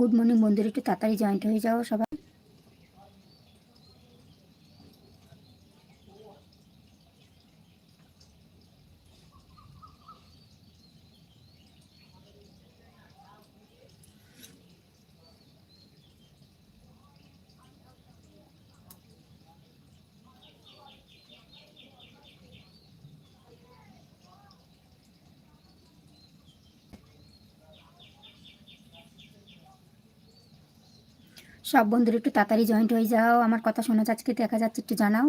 Good morning বন্ধুরা। একটু তাড়াতাড়ি জয়েন্ট হয়ে যাও সবাই। সব বন্ধুরা একটু তাড়াতাড়ি জয়েন্ট হয়ে যাও। আমার কথা শোনা যাচ্ছে কি দেখা যাচ্ছে, একটু জানাও।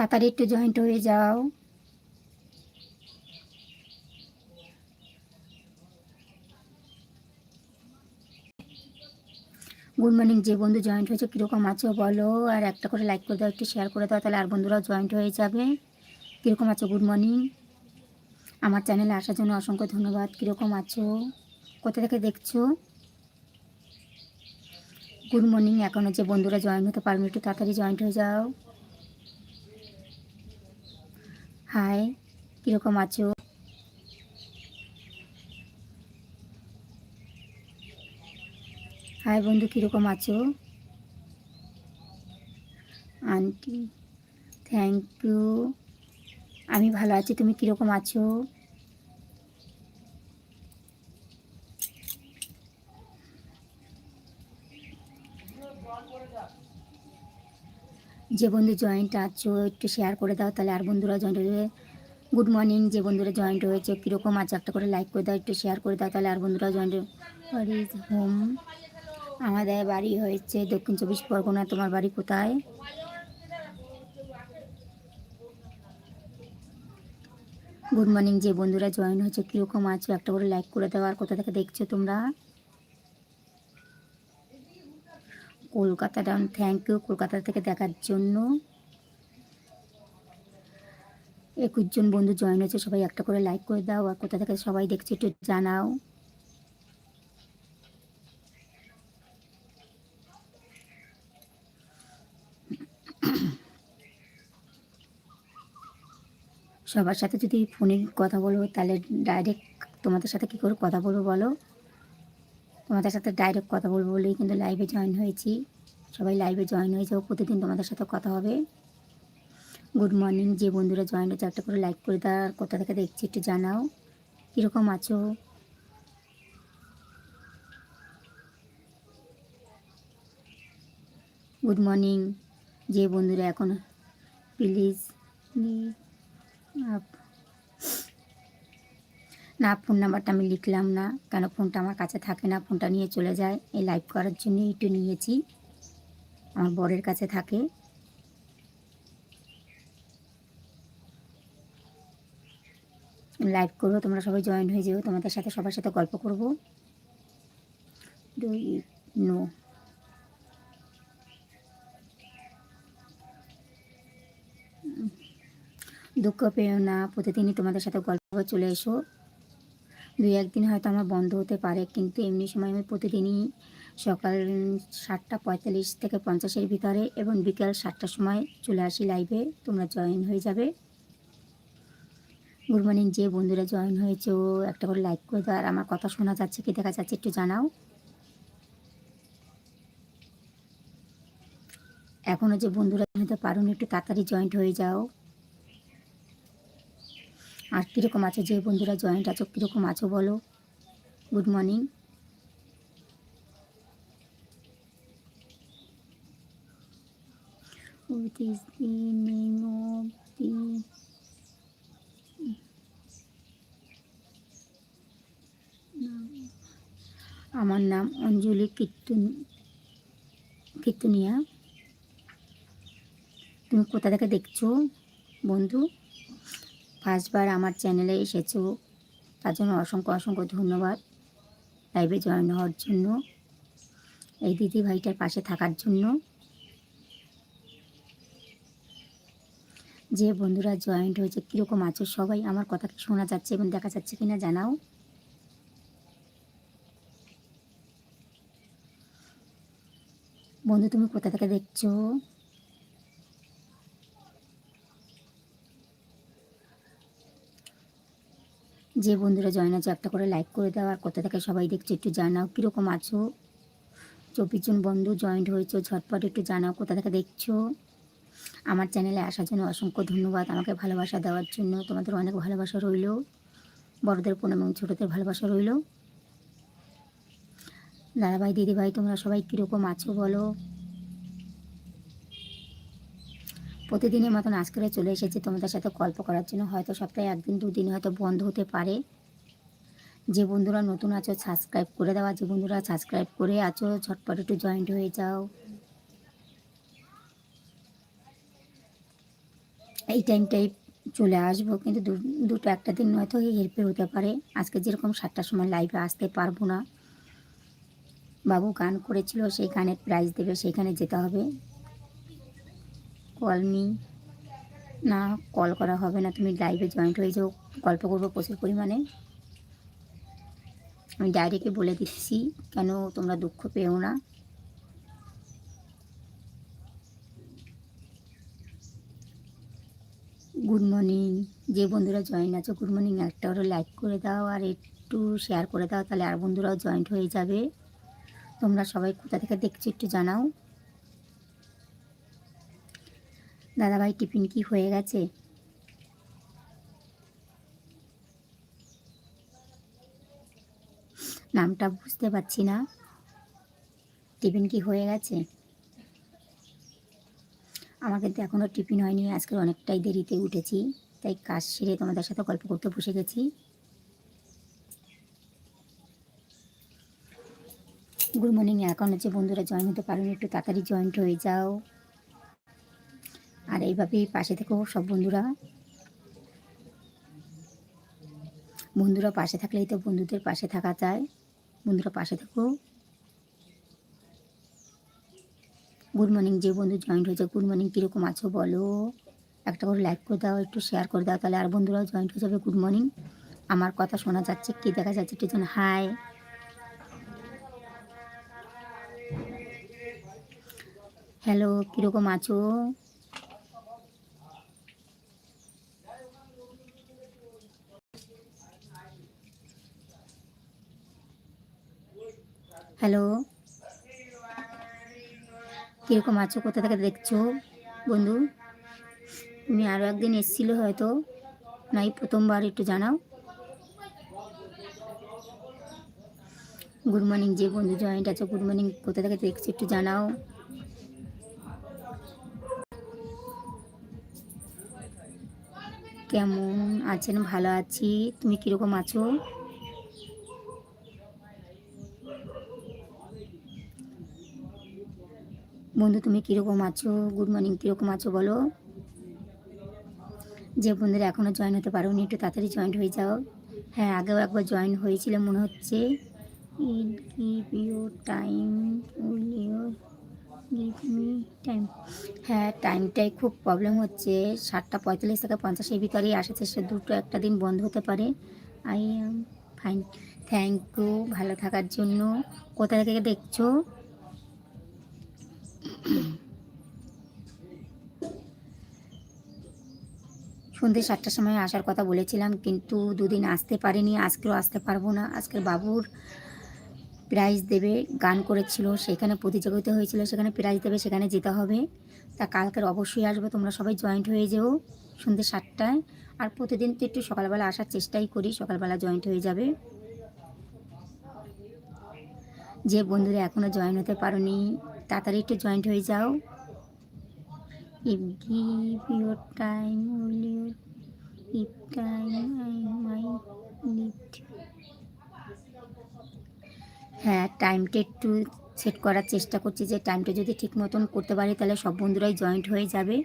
তাড়াতাড়ি একটু জয়েন্ট হয়ে যাও। গুড মর্নিং যে বন্ধু জয়েন্ট হয়েছে, কীরকম আছো বলো? আর একটা করে লাইক করে দাও, একটু শেয়ার করে দাও, তাহলে আর বন্ধুরাও জয়েন্ট হয়ে যাবে। কীরকম আছো? গুড মর্নিং আমার চ্যানেলে আসার জন্য অসংখ্য ধন্যবাদ। কীরকম আছো? কোথা থেকে দেখছ? গুড মর্নিং এখনও যে বন্ধুরা জয়েন হতে পারবে, একটু তাড়াতাড়ি জয়েন্ট হয়ে যাও। হাই, কীরকম আছো? হাই বন্ধু, কীরকম আছো? আন্টি থ্যাংক ইউ আমি ভালো আছি, তুমি কীরকম আছো? যে বন্ধু জয়েন্ট আছো, একটু শেয়ার করে দাও, তাহলে আর বন্ধুরা জয়েন্ট হয়ে গুড মর্নিং যে বন্ধুরা জয়েন্ট হয়েছে, কীরকম আছে, একটা করে লাইক করে দাও, একটু শেয়ার করে দাও, তাহলে আর বন্ধুরা জয়েন্ট বাড়ি হোম আমাদের বাড়ি হয়েছে দক্ষিণ চব্বিশ পরগনা, তোমার বাড়ি কোথায়? গুড মর্নিং যে বন্ধুরা জয়েন হয়েছে, কীরকম আছো, একটা করে লাইক করে দাও, আর কোথা থেকে দেখছ তোমরা? Kolkata down thank you Kolkata থেকে দেখার জন্য। একুশ জন বন্ধু জয়েন হয়েছে, সবাই একটা করে লাইক করে দাও, আর কোথা থেকে সবাই দেখছে একটু জানাও। সবার সাথে যদি ফোনে কথা বলো, তাহলে ডাইরেক্ট তোমাদের সাথে কী করে কথা বলব বলো? তোমাদের সাথে ডাইরেক্ট কথা বলব বলেই কিন্তু লাইভে জয়েন হয়েছি। সবাই লাইভে জয়েন হয়েছে ও প্রতিদিন তোমাদের সাথে কথা হবে। গুড মর্নিং যে বন্ধুরা জয়েন হয়েছে, একটা করে লাইক করে দাও কোথা থেকে দেখছি একটু জানাও। কীরকম আছো? গুড মর্নিং যে বন্ধুরা এখন প্লিজ না ফোন নাম্বারটা আমি লিখলাম না। কেন ফোনটা আমার কাছে থাকে না ফোনটা নিয়ে চলে যায়। এই লাইভ করার জন্য একটু নিয়েছি। আমার বরের কাছে থাকে। লাইভ করব, তোমরা সবাই জয়েন হয়ে যেও। তোমাদের সাথে সবার সাথে গল্প করব। নো দুঃখ পেও না, প্রতিদিনই তোমাদের সাথে গল্প চলে এসো। দুই একদিন হয়তো আমার বন্ধ হতে পারে, কিন্তু এমনি সময় আমি প্রতিদিনই সকাল সাতটা পঁয়তাল্লিশ থেকে পঞ্চাশের ভিতরে এবং বিকাল সাতটার সময় চলে আসি লাইভে তোমরা জয়েন হয়ে যাবে। গুড মর্নিং যে বন্ধুরা জয়েন হয়েছে, ও একটা করে লাইক করে দাও। আর আমার কথা শোনা যাচ্ছে কি, দেখা যাচ্ছে একটু জানাও। এখনও যে বন্ধুরা হতে পারো একটু তাড়াতাড়ি জয়েন্ট হয়ে যাও। আর কীরকম আছো? যে বন্ধুরা জয়েন্ট আছো, কীরকম আছো বলো? গুড মর্নিং আমার নাম অঞ্জলি কীর্তন, কীর্তনিয়া। তুমি কোথা থেকে দেখছ বন্ধু? ফার্স্টবার আমার চ্যানেলে এসেছ, তার জন্য অসংখ্য অসংখ্য ধন্যবাদ লাইভে জয়েন হওয়ার জন্য, এই দিদি ভাইটার পাশে থাকার জন্য। যে বন্ধুরা জয়েন্ট হয়েছে, কীরকম আছো সবাই? আমার কথা শোনা যাচ্ছে এবং দেখা যাচ্ছে কি না জানাও। বন্ধু, তুমি কোথা থেকে দেখছ? যে বন্ধুরা জয়েন আছে, একটা করে লাইক করে দাও। আর কোথা থেকে সবাই দেখছ একটু জানাও, কীরকম আছো? চব্বিশ জন বন্ধু জয়েন্ট হয়েছে, ঝটপট একটু জানাও কোথা থেকে দেখছ? আমার চ্যানেলে আসার জন্য অসংখ্য ধন্যবাদ, আমাকে ভালোবাসা দেওয়ার জন্য। তোমাদের অনেক ভালোবাসা রইল, বড়দের প্রণাম এবং ছোটোদের ভালোবাসা রইল। দাদাভাই, দিদিভাই, তোমরা সবাই কীরকম আছো বলো? প্রতিদিনের মতন আজকে চলে এসেছি তোমাদের সাথে গল্প করার জন্য। হয়তো সপ্তাহে একদিন, দুদিন হয়তো বন্ধ হতে পারে। যে বন্ধুরা নতুন আছো সাবস্ক্রাইব করে দেওয়া যে বন্ধুরা সাবস্ক্রাইব করে আছো, ঝটপট একটু জয়েন্ট হয়ে যাও। এই টাইমটাই চলে আসব। কিন্তু দুটো একটা দিন হয়তো হেল্পে হতে পারে। আজকে যেরকম সাতটার সময় লাইভে আসতে পারব না। বাবু গান করেছিল, সেই গানের প্রাইজ দেবে, সেইখানে যেতে হবে। কল মি না কল করা হবে না। তুমি লাইভে জয়েন্ট হয়ে যাও। গল্প করব প্রচুর পরিমাণে। আমি ডাইরেক্টে বলে দিচ্ছি, কেন তোমরা দুঃখ পেও না। গুড মর্নিং যে বন্ধুরা জয়েন আছো গুড মর্নিং একটা ওরা লাইক করে দাও আর একটু শেয়ার করে দাও, তাহলে আর বন্ধুরাও জয়েন্ট হয়ে যাবে। তোমরা সবাই কোথা থেকে দেখছ একটু জানাও। দাদাভাই টিফিন কি হয়ে গেছে? নামটা বুঝতে পারছি না। টিফিন কি হয়ে গেছে? আমার কিন্তু এখনও টিফিন হয়নি, আজকে অনেকটাই দেরিতে উঠেছি, তাই কাজ সেরে তোমাদের সাথে গল্প করতে বসে গেছি। গুড মর্নিং, এখন হচ্ছে বন্ধুরা জয়েন হতে পারেন একটু তাড়াতাড়ি জয়েন্ট হয়ে যাও। এইভাবেই পাশে থেকেও সব বন্ধুরা। বন্ধুরা পাশে থাকলেই তো বন্ধুদের পাশে থাকা যায়। বন্ধুরা পাশে থেকেও গুড মর্নিং, যে বন্ধু জয়েন্ট হয়েছে, গুড মর্নিং, কীরকম আছো বলো? একটা করে লাইক করে দাও, একটু শেয়ার করে দাও, তাহলে আর বন্ধুরাও জয়েন্ট হয়ে যাবে। Good morning. আমার কথা শোনা যাচ্ছে কি, দেখা যাচ্ছে একটু যেন হাই হ্যালো কীরকম আছো? হ্যালো? কীরকম আছো? কোথা থেকে দেখছ বন্ধু? তুমি আরও একদিন এসেছিলে হয়তো। নাই, প্রথমবার একটু জানাও। গুড মর্নিং যে বন্ধু জয়েন্ট আছো গুড মর্নিং কোথা থেকে দেখছ একটু জানাও। কেমন আছেন? ভালো আছি। তুমি কীরকম আছো? বন্ধু, তুমি কীরকম আছো? গুড মর্নিং কীরকম আছো বলো? যে বন্ধুরা এখনও জয়েন হতে পারো একটু তাড়াতাড়ি জয়েন হয়ে যাও। হ্যাঁ আগেও একবার জয়েন হয়েছিল মনে হচ্ছে। Give you time give me time হ্যাঁ টাইমটাই খুব প্রবলেম হচ্ছে। সাতটা পঁয়তাল্লিশ থেকে পঞ্চাশের ভিতরেই আসেছে, সে দুটো একটা দিন বন্ধ হতে পারে। I am fine thank you ভালো থাকার জন্য। কোথা থেকে দেখছ? সন্ধ্যে সাতটার সময় আসার কথা বলেছিলাম, কিন্তু দুদিন আসতে পারিনি, আজকেও আসতে পারব না। আজকের বাবুর প্রাইজ দেবে, গান করেছিল, সেখানে প্রতিযোগিতা হয়েছিল, সেখানে প্রাইজ দেবে, সেখানে যেতে হবে। তা কালকের অবশ্যই আসবে, তোমরা সবাই জয়েন্ট হয়ে যেও সন্ধ্যে সাতটায়। আর প্রতিদিন তো একটু সকালবেলা আসার চেষ্টাই করি, সকালবেলা জয়েন্ট হয়ে যাবে। যে বন্ধুরা এখনও জয়েন হতে পারোনি তাড়াতাড়ি একটু জয়েন্ট হয়ে যাও। Will you if time? I might need হ্যাঁ টাইমটা একটু সেট করার চেষ্টা করছি যে টাইমটা যদি ঠিক মতন করতে পারি তাহলে সব বন্ধুরাই জয়েন্ট হয়ে যাবে।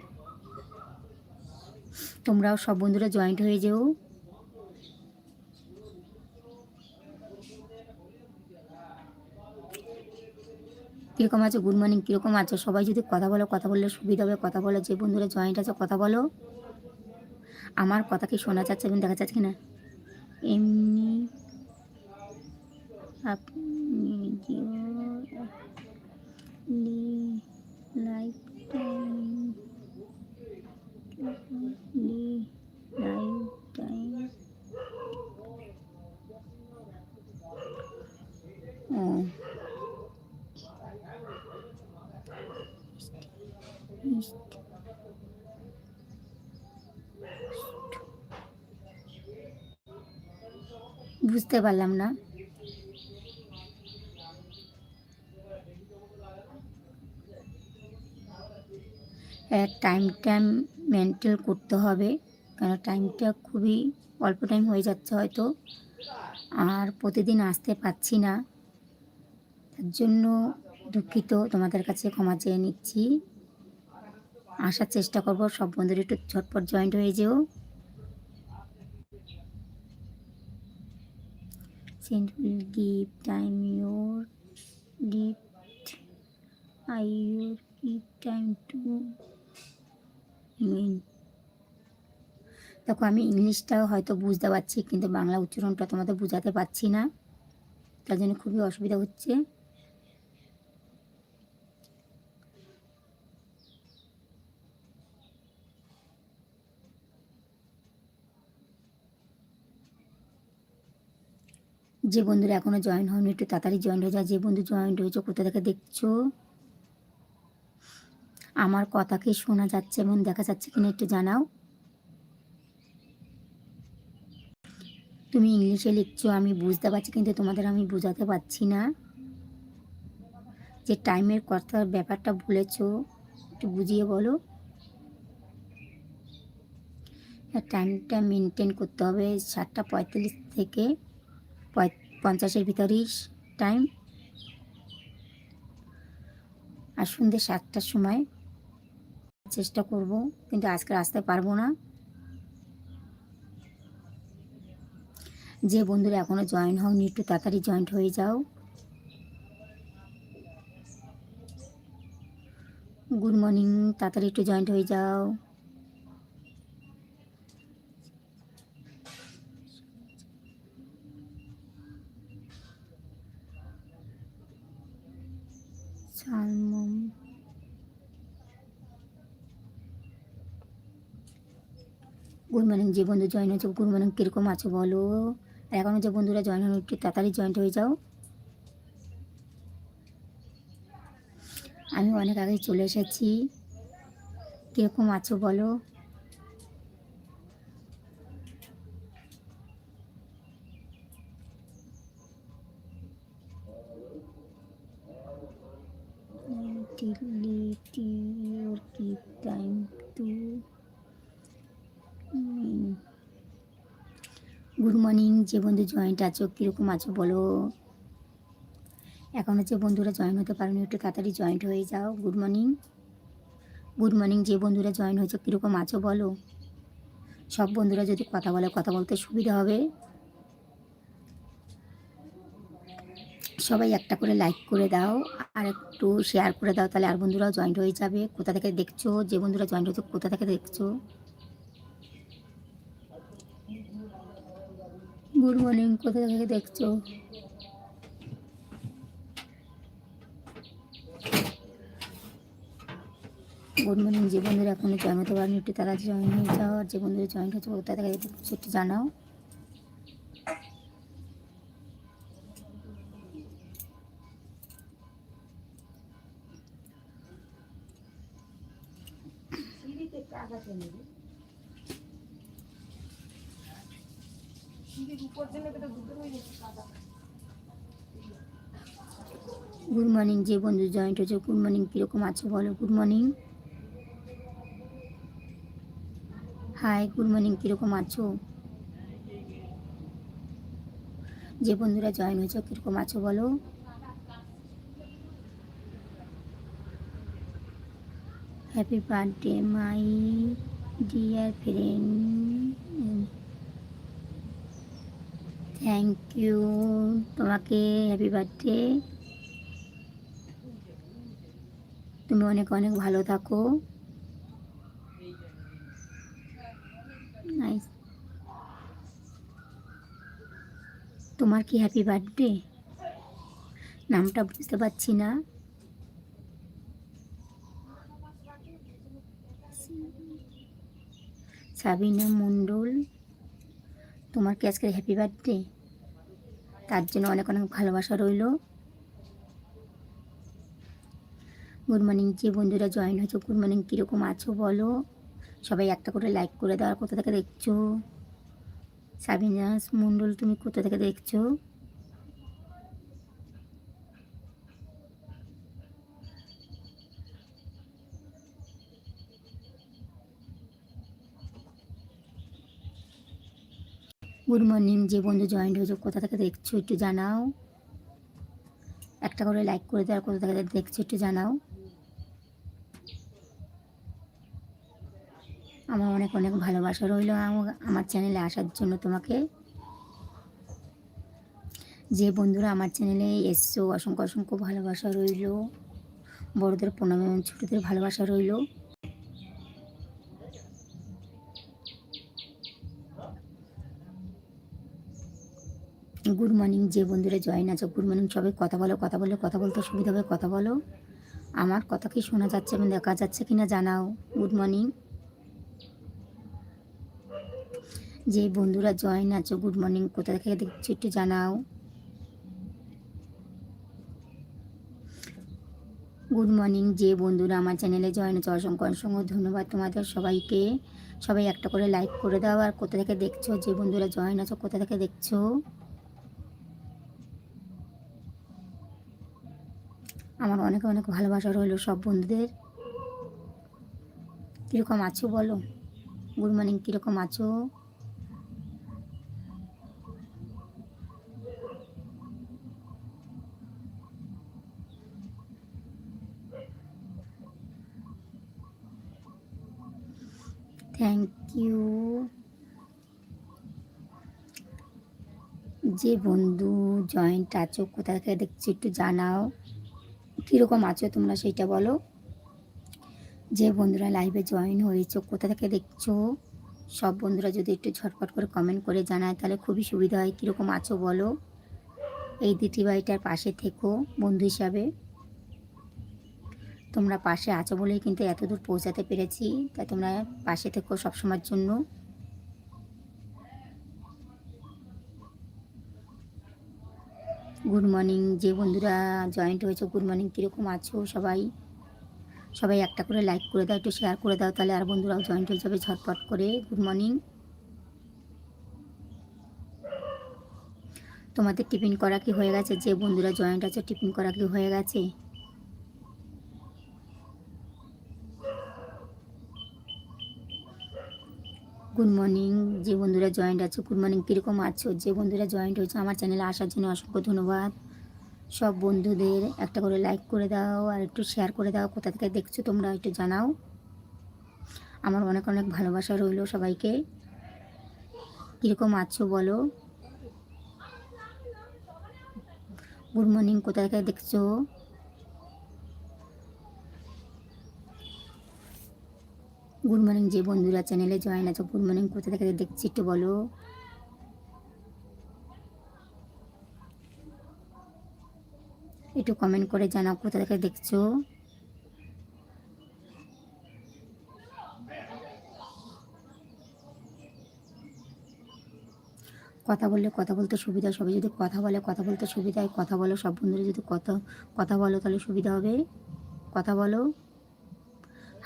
তোমরাও সব বন্ধুরা জয়েন্ট হয়ে যেও। কীরকম আছো গুড মর্নিং কীরকম আছো? সবাই যদি কথা বলো, কথা বললে সুবিধা হবে, কথা বলো, যে বন্ধুরা জয়েন্ট আছে, কথা বলো। আমার কথা কি শোনা যাচ্ছে? এবং দেখা যাচ্ছে কি না এমনি আপনি লাইফ টাইম ও বুঝতে পারলাম না। টাইমটা মেনটেন করতে হবে, কেন টাইমটা খুবই অল্প টাইম হয়ে যাচ্ছে হয়তো। আর প্রতিদিন আসতে পারছি না। তার জন্য দুঃখিত, তোমাদের কাছে ক্ষমা চেয়ে নিচ্ছি। আসার চেষ্টা করব সব বন্ধুরা একটু ঝটপট জয়েন্ট হয়ে যেও sent will give time your gift. I will give time to mean. দেখো, আমি ইংলিশটাও হয়তো বুঝতে পারছি, কিন্তু বাংলা উচ্চারণটা তোমাদের বোঝাতে পারছি না তার জন্য খুবই অসুবিধা হচ্ছে যে বন্ধুরা এখনও জয়েন হয়নি একটু তাড়াতাড়ি জয়েন হয়ে যায় যে বন্ধু জয়েন্ট হয়েছে, কোথা থেকে দেখছ? আমার কথা কি শোনা যাচ্ছে এবং দেখা যাচ্ছে কিনা একটু জানাও। তুমি ইংলিশে লিখছো, আমি বুঝতে পারছি, কিন্তু তোমাদের আমি বোঝাতে পারছি না। যে টাইমের কথার ব্যাপারটা বলেছ, একটু বুঝিয়ে বলো। টাইমটা মেনটেন করতে হবে, সাতটা পঁয়তাল্লিশ থেকে পঞ্চাশের ভিতরেই টাইম আর সন্ধ্যে সাতটার সময় চেষ্টা করব, কিন্তু আজকে আসতে পারব না। যে বন্ধুরা এখনও জয়েন হওনি, একটু তাড়াতাড়ি জয়েন্ট হয়ে যাও। গুড মর্নিং তাড়াতাড়ি একটু জয়েন্ট হয়ে যাও। গুড মর্নিং যে বন্ধু জয়েন হয়েছে গুড মর্নিং কীরকম আছো বলো? আর এখনও যে বন্ধুরা জয়েন হন একটু তাড়াতাড়ি জয়েন্ট হয়ে যাও। আমি অনেক আগে চলে এসেছি। কীরকম আছো বলো? যে বন্ধু জয়েন্ট আছো, কীরকম আছো বলো? এখন হচ্ছে বন্ধুরা জয়েন হতে পারেনি একটু তাড়াতাড়ি জয়েন্ট হয়ে যাও। গুড মর্নিং গুড মর্নিং যে বন্ধুরা জয়েন হয়েছে, কীরকম আছো বলো? সব বন্ধুরা যদি কথা বলে, কথা বলতে সুবিধা হবে। সবাই একটা করে লাইক করে দাও, আর একটু শেয়ার করে দাও, তাহলে আর বন্ধুরাও জয়েন্ট হয়ে যাবে। কোথা থেকে দেখছ? যে বন্ধুরা জয়েন্ট হচ্ছে কোথা থেকে দেখছ? গুড মর্নিং, কোথা থেকে দেখছ? গুড মর্নিং, যে বন্ধুরা এখনও জয়েন হতে পারেনি, একটু তারা জয়েন হয়ে যাও যে বন্ধুরা জয়েন হচ্ছে কোথা থেকে একটু জানাও। গুড মর্নিং যে বন্ধু জয়েন্ট হয়েছে। গুড মর্নিং কীরকম আছো বলো? Good morning hi good morning কীরকম আছো? যে বন্ধুরা জয়েন হয়েছে, কীরকম আছো বলো? Happy birthday my dear friend thank you তোমাকে হ্যাপি বার্থডে তুমি অনেক অনেক ভালো থাকো। তোমার কি হ্যাপি বার্থডে নামটা বুঝতে পারছি না। সাবিনা মণ্ডল, তোমার কি আজকে হ্যাপি বার্থডে তার জন্য অনেক অনেক ভালোবাসা রইল। গুড মর্নিং যে বন্ধুরা জয়েন হয়েছো। গুড মর্নিং কীরকম আছো বলো? সবাই একটা করে লাইক করে দেওয়ার কোথা থেকে দেখছ? সাবিনা মণ্ডল, তুমি কোথা থেকে দেখছ? গুড মর্নিং, যে বন্ধু জয়েন্ট হয়েছে, কোথা থেকে দেখছ একটু জানাও। একটা করে লাইক করে দেওয়ার কোথা থেকে দেখছ একটু জানাও। আমার অনেক অনেক ভালোবাসা রইল আমার চ্যানেলে আসার জন্য তোমাকে। যে বন্ধুরা আমার চ্যানেলে এসছো, অসংখ্য অসংখ্য ভালোবাসা রইল। বড়দের প্রণাম এবং ছোটদের ভালোবাসা রইল। গুড মর্নিং যে বন্ধুরা জয়েন আছে গুড মর্নিং সবাই কথা বলো, কথা বলে, কথা বলতে সুবিধা হবে, কথা বলো। আমার কথা কি শোনা যাচ্ছে এবং দেখা যাচ্ছে কিনা জানাও। গুড মর্নিং যে বন্ধুরা জয়েন আছো গুড মর্নিং কোথা থেকে দেখছ একটু জানাও। গুড মর্নিং যে বন্ধুরা, আমার চ্যানেলে জয়েন আছে অসংখ্য অসংখ্য ধন্যবাদ তোমাদের সবাইকে। সবাই একটা করে লাইক করে দাও, আর কোথা থেকে দেখছ? যে বন্ধুরা জয়েন আছো কোথা থেকে দেখছ? আমার অনেক অনেক ভালোবাসা রইল সব বন্ধুদের। কীরকম আছো বলো? গুড মর্নিং, কীরকম আছো? থ্যাংক ইউ যে বন্ধু জয়েন্ট আছো কোথা থেকে দেখছি একটু জানাও। কীরকম আছো তোমরা সেইটা বলো। যে বন্ধুরা লাইভে জয়েন হয়েছো, কোথা থেকে দেখছ? সব বন্ধুরা যদি একটু ঝটপট করে কমেন্ট করে জানায়, তাহলে খুবই সুবিধা হয়। কীরকম আছো বলো? এই দিটি বাড়িটার পাশে থেকো, বন্ধু হিসাবে। তোমরা পাশে আছো বলেই কিন্তু এত দূর পৌঁছাতে পেরেছি। তাই তোমরা পাশে থেকো সবসময়ের জন্য। গুড মর্নিং যে বন্ধুরা জয়েন্ট হয়েছে গুড মর্নিং কীরকম আছো সবাই? সবাই একটা করে লাইক করে দাও, একটু শেয়ার করে দাও, তাহলে আর বন্ধুরাও জয়েন্ট হয়ে যাবে ঝটপট করে। গুড মর্নিং তোমাদের টিফিন করা কি হয়ে গেছে? যে বন্ধুরা জয়েন্ট আছে টিফিন করা কি হয়ে গেছে? গুড মর্নিং যে বন্ধুরা জয়েন্ট আছে গুড মর্নিং কীরকম আছো? যে বন্ধুরা জয়েন্ট হয়েছে, আমার চ্যানেলে আসার জন্য অসংখ্য ধন্যবাদ। সব বন্ধুদের একটা করে লাইক করে দাও আর একটু শেয়ার করে দাও, কোথা থেকে দেখছ তোমরা একটু জানাও। আমার অনেক অনেক ভালোবাসা রইল সবাইকে। কীরকম আছো বলো। গুড মর্নিং কোথা থেকে দেখছ? গুড মর্নিং যে বন্ধুরা চ্যানেলে জয়েন আছে, গুড মর্নিং। কোথা থেকে দেখছি একটু বলো। একটু কমেন্ট করে জানাও কোথা থেকে দেখছ। কথা বললে কথা বলতে সুবিধা, সবাই যদি কথা বলে কথা বলতে সুবিধা হয়, কথা বলো। সব বন্ধুরা যদি কথা কথা বলো তাহলে সুবিধা হবে। কথা বলো।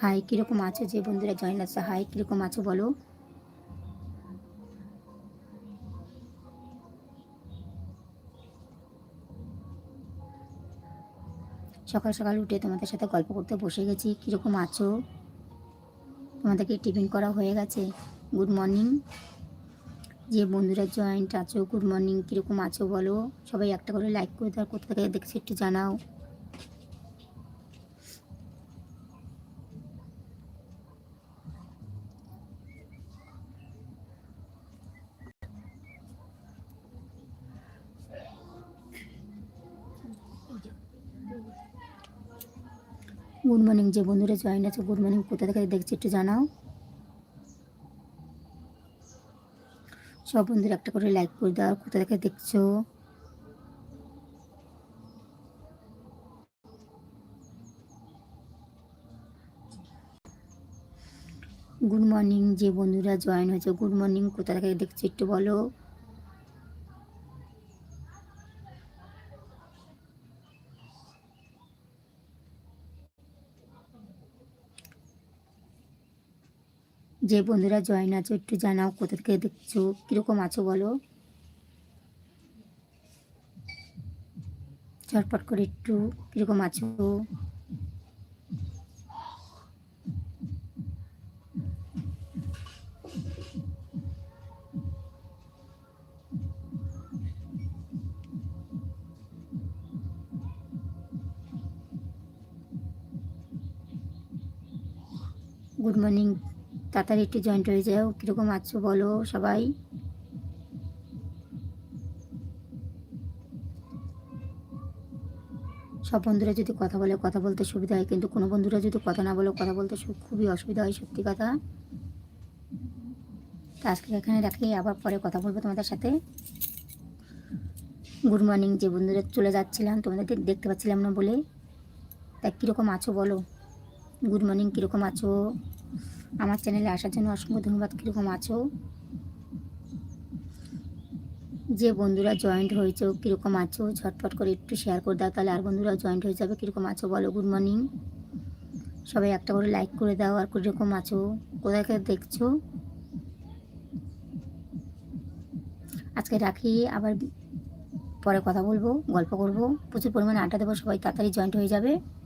হাই, কীরকম আছো? যে বন্ধুরা জয়েন আছে, হাই, কীরকম আছো বলো? সকাল সকাল উঠে তোমাদের সাথে গল্প করতে বসে গেছি। কীরকম আছো? তোমাদেরকে টিফিন করা হয়ে গেছে? গুড মর্নিং যে বন্ধুরা জয়েন্ট আছো গুড মর্নিং কীরকম আছো বলো? সবাই একটা করে লাইক করে দেওয়ার কোথা থেকে দেখছি একটু জানাও। গুড মর্নিং যে বন্ধুরা জয়েন আছে গুড মর্নিং কোথা থেকে দেখছি একটু জানাও। সব বন্ধুরা একটা করে লাইক করে দাও, কোথা থেকে দেখছ। গুড মর্নিং যে বন্ধুরা জয়েন হয়েছে গুড মর্নিং কোথা থেকে দেখছ একটু বলো। যে বন্ধুরা জয়েন আছো, একটু জানাও কোথা থেকে দেখছ, কীরকম আছো বলো। ঝটপট করে একটু কীরকম আছো। গুড মর্নিং তাড়াতাড়ি একটু জয়েন্ট হয়ে যাও, কীরকম আছো বলো সবাই। সব বন্ধুরা যদি কথা বলে কথা বলতে সুবিধা হয়, কিন্তু কোনো বন্ধুরা যদি কথা না বলে কথা বলতে খুবই অসুবিধা হয়, সত্যি কথা। তো আজকে এখানে রাখি, আবার পরে কথা বলব তোমাদের সাথে। গুড মর্নিং যে বন্ধুরা চলে যাচ্ছিলাম, তোমাদের দেখতে পাচ্ছিলাম না বলে। তা কীরকম আছো বলো? গুড মর্নিং কীরকম আছো? আমার চ্যানেলে আসার জন্য অসংখ্য ধন্যবাদ। কীরকম আছো? যে বন্ধুরা জয়েন্ট হয়েছে, কীরকম আছো? ঝটপট করে একটু শেয়ার করে দাও, তাহলে আর বন্ধুরা জয়েন্ট হয়ে যাবে। কীরকম আছো বলো? গুড মর্নিং সবাই একটা করে লাইক করে দাও, আর কীরকম আছো? কোথায় দেখছ? আজকে রাখি, আবার পরে কথা বলব, গল্প করব। প্রচুর পরিমাণে আড্ডা দেবো, সবাই তাড়াতাড়ি জয়েন্ট হয়ে যাবে।